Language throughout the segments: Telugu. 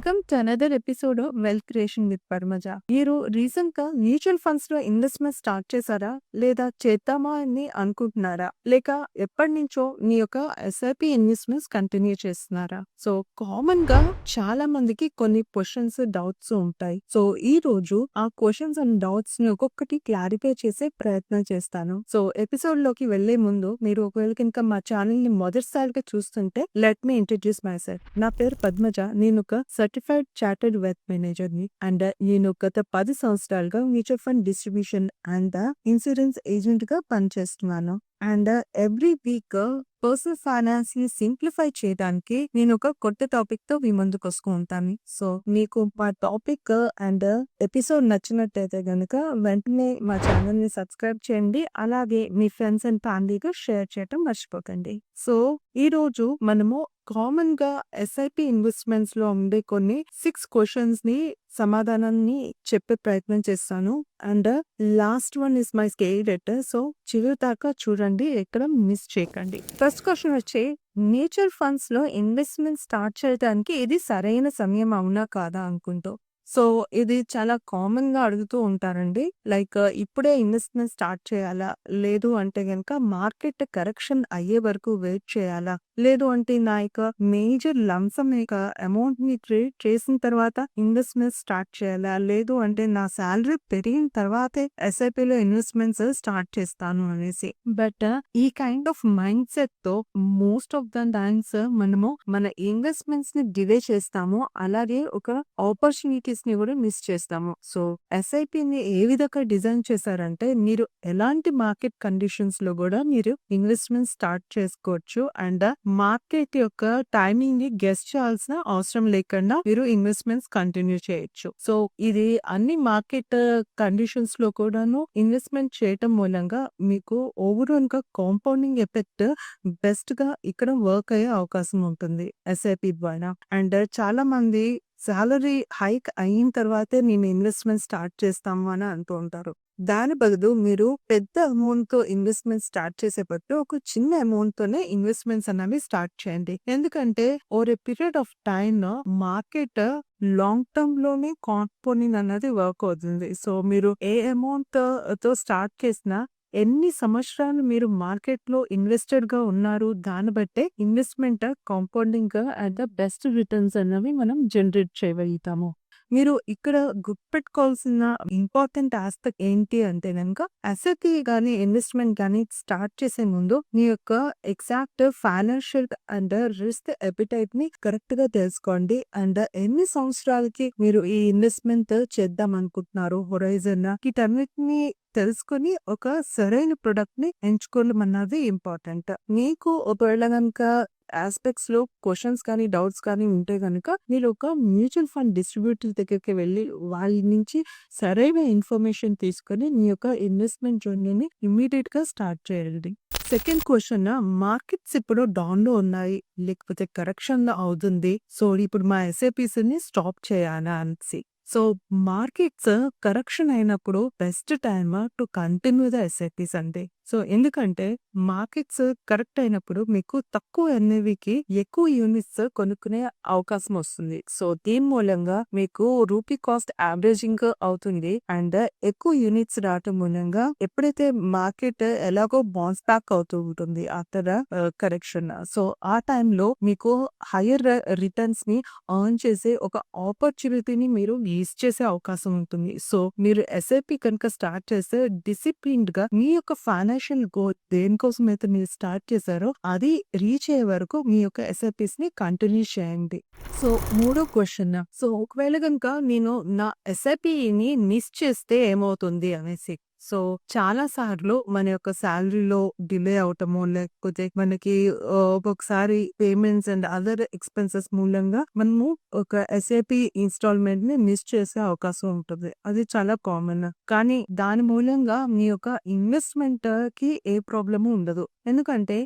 Welcome to another episode of wealth creation with Padmaja. మీరు రీసెంట్గా మ్యూచువల్ ఫండ్స్లో ఇన్వెస్ట్‌మెంట్ స్టార్ట్ చేశారా? లేదా చేద్దామా అని అనుకుంటున్నారా? లేక ఎప్పటినుంచో మీ యొక్క ఎస్ఐపి ఇన్వెస్ట్‌మెంట్స్ కంటిన్యూ చేస్తున్నారా? సో, కామన్గా చాలా మందికి కొన్ని క్వశ్చన్స్ డౌట్స్ ఉంటాయి. సో, ఈ రోజు ఆ క్వశ్చన్స్ అండ్ డౌట్స్ని ఒక్కొక్కటి క్లారిఫై చేసే ప్రయత్నం చేస్తాను. సో, ఎపిసోడ్లోకి వెళ్ళే ముందు మీరు ఒకవేళ కనుక మా ఛానల్ని మొదటిసారిగా చూస్తుంటే let me introduce myself. నా పేరు పద్మజ. నేను ఒక సర్టిఫైడ్ చార్టర్డ్ వెల్త్ మేనేజర్‌ని. అండ్ నేను గత పది సంవత్సరాలుగా mutual fund distribution and insurance ఏజెంట్‌గా పనిచేస్తున్నాను. అండ్ ఎవ్రీ వీక్ పర్సనల్ ఫైనాన్స్‌ని సింప్లిఫై చేయడానికి నేను ఒక కొత్త టాపిక్‌తో మీ ముందుకొస్తూ ఉంటాను. సో, మీకు మా టాపిక్ అండ్ ఎపిసోడ్ నచ్చినట్టయితే గనుక వెంటనే మా ఛానెల్‌ని సబ్స్క్రైబ్ చేయండి. అలాగే మీ ఫ్రెండ్స్ అండ్ ఫ్యామిలీ‌తో షేర్ చేయటం మర్చిపోకండి. సో, ఈరోజు మనము కామన్‌గా ఎస్ఐపి ఇన్వెస్ట్‌మెంట్స్‌లో ఉండే కొన్ని సిక్స్ క్వశ్చన్స్ని సమాధానాన్ని చెప్పే ప్రయత్నం చేస్తాను. And last one is my favourite. So, చివరి దాకా చూడండి. ఎక్కడ మిస్ చేయకండి. ఫస్ట్ క్వశ్చన్ వచ్చి మ్యూచువల్ ఫండ్స్‌లో ఇన్వెస్ట్‌మెంట్ స్టార్ట్ చేయడానికి ఇది సరైన సమయం అవునా? కాదా? అనుకుంటూ. సో, ఇది చాలా కామన్‌గా అడుగుతూ ఉంటారండి. లైక్ ఇప్పుడే ఇన్వెస్ట్‌మెంట్ స్టార్ట్ చేయాలా? లేదు అంటే గనక మార్కెట్ కరెక్షన్ అయ్యే వరకు వెయిట్ చేయాలా? లేదు అంటే నా యొక్క మేజర్ లంసం యొక్క అమౌంట్ని ట్రేడ్ చేసిన తర్వాత ఇన్వెస్ట్‌మెంట్ స్టార్ట్ చేయాలా? లేదు అంటే నా సాలరీ పెరిగిన తర్వాతే ఎస్ఐపిలో ఇన్వెస్ట్‌మెంట్స్ స్టార్ట్ చేస్తాను అనేసి. బట్ ఈ కైండ్ ఆఫ్ మైండ్ సెట్తో మోస్ట్ ఆఫ్ ద టైమ్స్ మనము మన ఇన్వెస్ట్మెంట్స్ని డిలే చేస్తాము. అలాగే ఒక ఆపర్చునిటీస్‌ని కూడా మిస్ చేస్తాము. సో, ఎస్ఐపిని ఏ విధంగా డిజైన్ చేశారంటే మీరు ఎలాంటి మార్కెట్ కండిషన్స్లో కూడా మీరు ఇన్వెస్ట్‌మెంట్ స్టార్ట్ చేసుకోవచ్చు. అండ్ మార్కెట్ యొక్క టైమింగ్ని గెస్ట్ చేయాల్సిన అవసరం లేకుండా మీరు ఇన్వెస్ట్‌మెంట్స్ కంటిన్యూ చేయొచ్చు. సో, ఇది అన్ని మార్కెట్ కండిషన్స్లో కూడాను ఇన్వెస్ట్‌మెంట్ చేయటం మూలంగా మీకు ఓవరాల్‌గా కాంపౌండింగ్ ఎఫెక్ట్ బెస్ట్గా ఇక్కడ వర్క్ అయ్యే అవకాశం ఉంటుంది. ఎస్ఐపి ద్వారా. అండ్ చాలా మంది సాలరీ హైక్ అయిన తర్వాతే మేము ఇన్వెస్ట్‌మెంట్ స్టార్ట్ చేస్తాము అని అంటూ ఉంటారు. దాని బదులు మీరు పెద్ద అమౌంట్‌తో ఇన్వెస్ట్‌మెంట్ స్టార్ట్ చేసే ఒక చిన్న అమౌంట్ తోనే ఇన్వెస్ట్‌మెంట్స్ అనేవి స్టార్ట్ చేయండి. ఎందుకంటే over a period of time market long టర్మ్లోనే compounding అన్నది వర్క్ అవుతుంది. సో, మీరు ఏ అమౌంట్తో స్టార్ట్ చేసినా ఎన్ని సంవత్సరాలు మీరు మార్కెట్‌లో ఇన్వెస్టెడ్‌గా ఉన్నారు దాన్ని బట్టే ఇన్వెస్ట్‌మెంట్ కాంపౌండింగ్‌గా అండ్ బెస్ట్ రిటర్న్స్ అనేవి మనం జనరేట్ చేయగలుగుతాము. మీరు ఇక్కడ గుర్తుపెట్టుకోవాల్సిన ఇంపార్టెంట్ ఆస్పెక్ట్ ఏంటి అంటే గనుక అసెట్ కానీ ఇన్వెస్ట్‌మెంట్ కానీ స్టార్ట్ చేసే ముందు మీ యొక్క ఎగ్జాక్ట్ ఫైనాన్షియల్ అండ్ రిస్క్ అపెటైట్‌ని కరెక్ట్‌గా తెలుసుకోండి. అండ్ ఎన్ని సంవత్సరాలకి మీరు ఈ ఇన్వెస్ట్‌మెంట్ చేద్దాం అనుకుంటున్నారు హొరైజన్ వీటన్నిటిని తెలుసుకొని ఒక సరైన ప్రొడక్ట్‌ని ఎంచుకోవడం అన్నది ఇంపార్టెంట్. మీకు ఒకవేళ కనుక ఆస్పెక్ట్స్లో క్వశ్చన్స్ కానీ, డౌట్స్ కానీ ఉంటే కనుక మీరు ఒక మ్యూచువల్ ఫండ్ డిస్ట్రిబ్యూటర్ దగ్గరికి వెళ్ళి వాళ్ళ నుంచి సరైన ఇన్ఫర్మేషన్ తీసుకొని మీ యొక్క ఇన్వెస్ట్‌మెంట్ జర్నీని ఇమ్మీడియేట్‌గా స్టార్ట్ చేయండి. సెకండ్ క్వశ్చన్ మార్కెట్స్ ఇప్పుడు డౌన్‌లో ఉన్నాయి. లేకపోతే కరెక్షన్‌లో అవుతుంది. సో, ఇప్పుడు మా ఎస్ఐపిస్‌ని స్టాప్ చేయాలా అనేసి. సో, మార్కెట్స్ కరెక్షన్ అయినప్పుడు best time to continue the SIPs అండి. సో, ఎందుకంటే మార్కెట్స్ కరెక్ట్ అయినప్పుడు మీకు తక్కువ ఎన్‌ఏవికి ఎక్కువ యూనిట్స్ కొనుక్కునే అవకాశం వస్తుంది. సో, దీని మూలంగా మీకు రూపీ కాస్ట్ యావరేజింగ్ అవుతుంది. అండ్ ఎక్కువ యూనిట్స్ రావటం మూలంగా ఎప్పుడైతే మార్కెట్ ఎలాగో బౌన్స్ బ్యాక్ అవుతూ ఉంటుంది ఆఫ్టర్ కరెక్షన్. సో, ఆ టైంలో మీకు హైయర్ రిటర్న్స్‌ని ఆన్ చేసే ఒక ఆపర్చునిటీని మీరు యూజ్ చేసే అవకాశం ఉంటుంది. సో, మీరు ఎస్ఐపి కనుక స్టార్ట్ చేస్తే డిసిప్లిన్డ్‌గా మీ యొక్క ఫైనాన్షియల్ గోల్ అయితే మీరు స్టార్ట్ చేశారో అది రీచ్ అయ్యే వరకు మీ యొక్క ఎస్ఐపిస్‌ని కంటిన్యూ చేయండి. సో, మూడో క్వశ్చన్ సో, ఒకవేళ కనుక నేను నా ఎస్ఐపిని మిస్ చేస్తే ఏమవుతుంది అనేసి. సో, చాలా సార్లు మన యొక్క శాలరీలో డిలే అవ్వటమో లేకపోతే మనకి ఒక్కొక్కసారి పేమెంట్స్ అండ్ అదర్ ఎక్స్‌పెన్సెస్ మూలంగా మనము ఒక ఎస్ఐపి ఇన్‌స్టాల్‌మెంట్‌ని మిస్ చేసే అవకాశం ఉంటుంది. అది చాలా కామన్. కానీ దాని మూలంగా మీ యొక్క ఇన్వెస్ట్మెంట్కి ఏ ప్రాబ్లము ఉండదు. ఎందుకంటే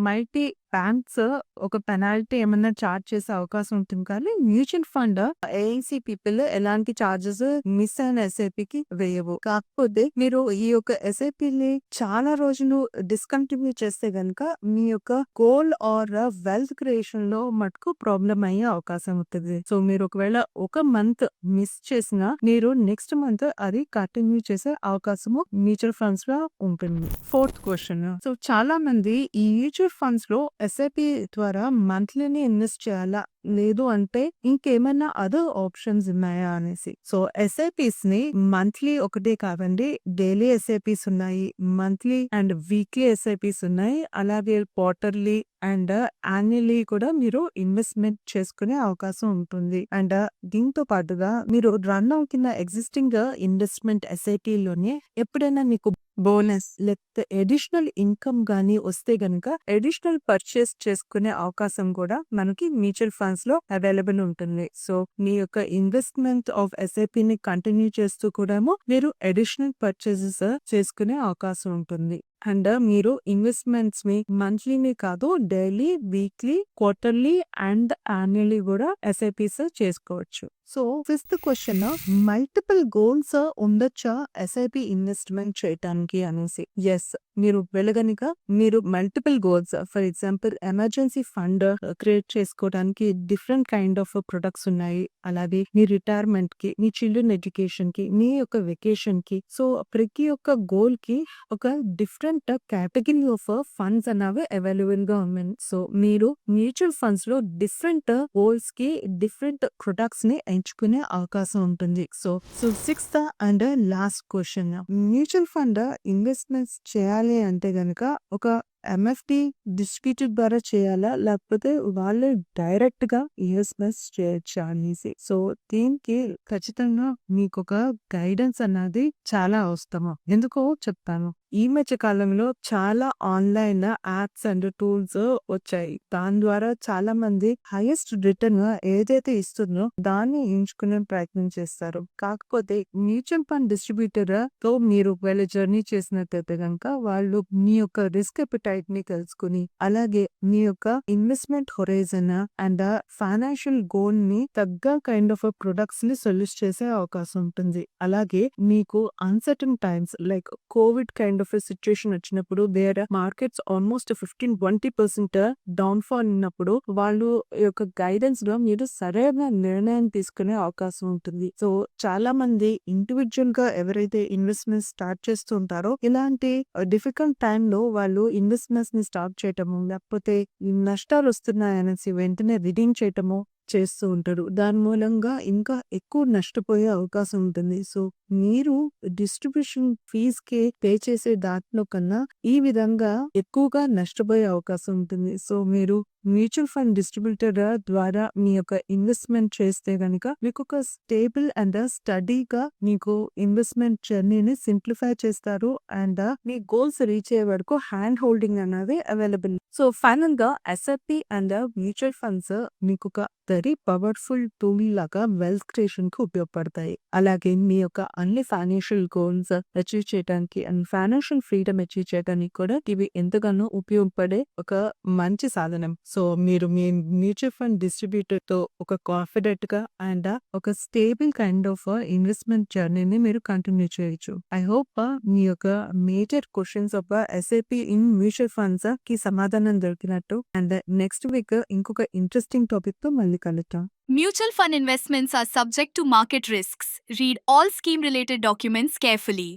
మల్టీ బ్యాంక్స్ ఒక పెనాల్టీ ఏమన్నా చార్జ్ చేసే అవకాశం ఉంటుంది. కానీ మ్యూచువల్ ఫండ్ ఏఐసి పీపుల్ ఎలాంటి చార్జెస్ మిస్ అయిన ఎస్ఐపికి వేయవు. కాకపోతే మీరు ఈ యొక్క ఎస్ఐపిని చాలా రోజులు డిస్కంటిన్యూ చేస్తే గనుక మీ యొక్క గోల్ ఆర్ వెల్త్ క్రియేషన్లో మటుకు ప్రాబ్లం అయ్యే అవకాశం ఉంటుంది. సో మీరు ఒకవేళ ఒక మంత్ మిస్ చేసినా మీరు నెక్స్ట్ మంత్ అది కంటిన్యూ చేసే అవకాశము మ్యూచువల్ ఫండ్స్లో ఉంటుంది. Fourth question. సో చాలా మంది ఈ మ్యూచువల్ ఫండ్స్లో ఎస్ఐపి ద్వారా మంత్లీని ఇన్వెస్ట్ చేయాలా? లేదు అంటే ఇంకేమైనా అదర్ ఆప్షన్స్ ఉన్నాయా అనేసి. సో ఎస్ఐపిస్ని మంత్లీ ఒకటే కాదండి డైలీ ఎస్ఐపిస్ ఉన్నాయి మంత్లీ అండ్ వీక్లీ ఎస్ఐపిస్ ఉన్నాయి. అలాగే క్వార్టర్లీ అండ్ యాన్యువల్లీ కూడా మీరు ఇన్వెస్ట్మెంట్ చేసుకునే అవకాశం ఉంటుంది. అండ్ దీంతో పాటుగా మీరు రన్ కింద ఎగ్జిస్టింగ్ ఇన్వెస్ట్మెంట్ ఎస్ఐటీలోనే ఎప్పుడైనా మీకు బోనస్ లేకపోతే అడిషనల్ ఇన్కమ్ గానీ వస్తే గనుక అడిషనల్ పర్చేస్ చేసుకునే అవకాశం కూడా మనకి మ్యూచువల్ ఫండ్స్ లో అవైలబుల్ ఉంటుంది. సో మీ యొక్క ఇన్వెస్ట్మెంట్ ఆఫ్ ఎస్ఐపి ని కంటిన్యూ చేస్తూ కూడాము మీరు అడిషనల్ పర్చేసెస్ చేసుకునే అవకాశం ఉంటుంది. అండ్ మీరు ఇన్వెస్ట్మెంట్స్ని మంత్లీని కాదు daily weekly quarterly and annually కూడా ఎస్ఐపిస్ చేసుకోవచ్చు. So fifth question multiple goals ఉండొచ్చా ఎస్ఐపి ఇన్వెస్ట్మెంట్ చేయటానికి అనేసి? ఎస్ మీరు వెళ్ళగనిక మీరు multiple goals for example emergency fund create చేసుకోవడానికి డిఫరెంట్ కైండ్ ఆఫ్ ప్రొడక్ట్స్ ఉన్నాయి. అలాగే మీ రిటైర్మెంట్కి మీ చిల్డ్రన్ ఎడ్యుకేషన్కి మీ యొక్క వెకేషన్కి సో ప్రతి ఒక్క గోల్కి ఒక డిఫరెంట్ కేటగిరీ ఆఫ్ ఫండ్స్ అనేవి అవైలబుల్గా ఉన్నాయి. సో మీరు మ్యూచువల్ ఫండ్స్లో డిఫరెంట్ గోల్స్కి డిఫరెంట్ ప్రొడక్ట్స్ని ఎంచుకునే అవకాశం ఉంటుంది. So so sixth and last question mutual fund investments చేయాలి అంటే గనక ఒక ఎంఎఫ్టి డిస్ట్రిబ్యూటర్ ద్వారా చేయాలా? లేకపోతే వాళ్ళే డైరెక్ట్గా ఈఎస్ఎస్ చేయొచ్చా అనేసి. సో దీనికి ఖచ్చితంగా మీకు ఒక గైడెన్స్ అన్నది చాలా అవసరము. ఎందుకో చెప్తాను ఈ మధ్య కాలంలో చాలా ఆన్లైన్ యాప్స్ అండ్ టూల్స్ వచ్చాయి. దాని ద్వారా చాలా మంది హైయెస్ట్ రిటర్న్ ఏదైతే ఇస్తుందో దాన్ని ఎంచుకునే ప్రయత్నం చేస్తారు. కాకపోతే మ్యూచువల్ ఫండ్ డిస్ట్రిబ్యూటర్తో మీరు ఒకవేళ జర్నీ చేసినట్లయితే కనుక వాళ్ళు మీ యొక్క రిస్క్ ఎపిటైట్ ని తెలుసుకుని అలాగే మీ యొక్క ఇన్వెస్ట్మెంట్ హొరైజన్ అండ్ ఫైనాన్షియల్ గోల్ని తగ్గ కైండ్ ఆఫ్ ప్రొడక్ట్స్ని సొల్యూట్ చేసే అవకాశం ఉంటుంది. అలాగే మీకు uncertain times like Covid kind of situation వచ్చినప్పుడు where markets almost fifteen twenty percent down fall ఉన్నప్పుడు వాళ్ళు యొక్క గైడెన్స్లో మీరు సరైన నిర్ణయం తీసుకునే అవకాశం ఉంటుంది. సో చాలా మంది ఇండివిజువల్గా ఎవరైతే ఇన్వెస్ట్మెంట్ స్టార్ట్ చేస్తుంటారో ఇలాంటి డిఫికల్ట్ టైమ్లో వాళ్ళు బిజినెస్ని స్టార్ట్ చేయటము లేకపోతే నష్టాలు వస్తున్నాయనేసి వెంటనే రిడీమ్ చేయటము చేస్తూ ఉంటారు. దాని మూలంగా ఇంకా ఎక్కువ నష్టపోయే అవకాశం ఉంటుంది. సో మీరు డిస్ట్రిబ్యూషన్ ఫీజ్కి పే చేసే దాంట్లో కన్నా ఈ విధంగా ఎక్కువగా నష్టపోయే అవకాశం ఉంటుంది. సో మీరు మ్యూచువల్ ఫండ్ డిస్ట్రిబ్యూటర్ ద్వారా మీ యొక్క ఇన్వెస్ట్మెంట్ చేస్తే కనుక మీకు ఒక స్టేబుల్ అండ్ స్టడీగా మీకు ఇన్వెస్ట్మెంట్ జర్నీని సింప్లిఫై చేస్తారు అండ్ మీ గోల్స్ రీచ్ అయ్యే వరకు హ్యాండ్ హోల్డింగ్ అనేది అవైలబుల్. సో ఫైనల్గా ఎస్ఎఫ్పి అండ్ మ్యూచువల్ ఫండ్స్ మీకు ఒక వెరీ పవర్ఫుల్ టూల్ లాగా వెల్త్ క్రియేషన్కి ఉపయోగపడతాయి. అలాగే మీ యొక్క అన్ని ఫైనాన్షియల్ గోల్స్ అచీవ్ చేయడానికి అండ్ ఫైనాన్షియల్ ఫ్రీడమ్ అచీవ్ చేయడానికి కూడా ఇవి ఎంతగానో ఉపయోగపడే ఒక మంచి సాధనం. సో మీరు మీ మ్యూచువల్ ఫండ్ డిస్ట్రిబ్యూటర్తో ఒక కాన్ఫిడెంట్గా అండ్ ఒక స్టేబుల్ కైండ్ ఆఫ్ ఇన్వెస్ట్మెంట్ జర్నీని మీరు కంటిన్యూ చేయొచ్చు ఐ హోప్ మీ యొక్క major questions of SIP in mutual ఫండ్స్కి సమాధానం దొరికినట్టు అండ్ నెక్స్ట్ వీక్ ఇంకొక ఇంట్రెస్టింగ్ టాపిక్తో మళ్ళీ కలుద్దాం Mutual fund investments are subject to market risks. Read all scheme related documents carefully.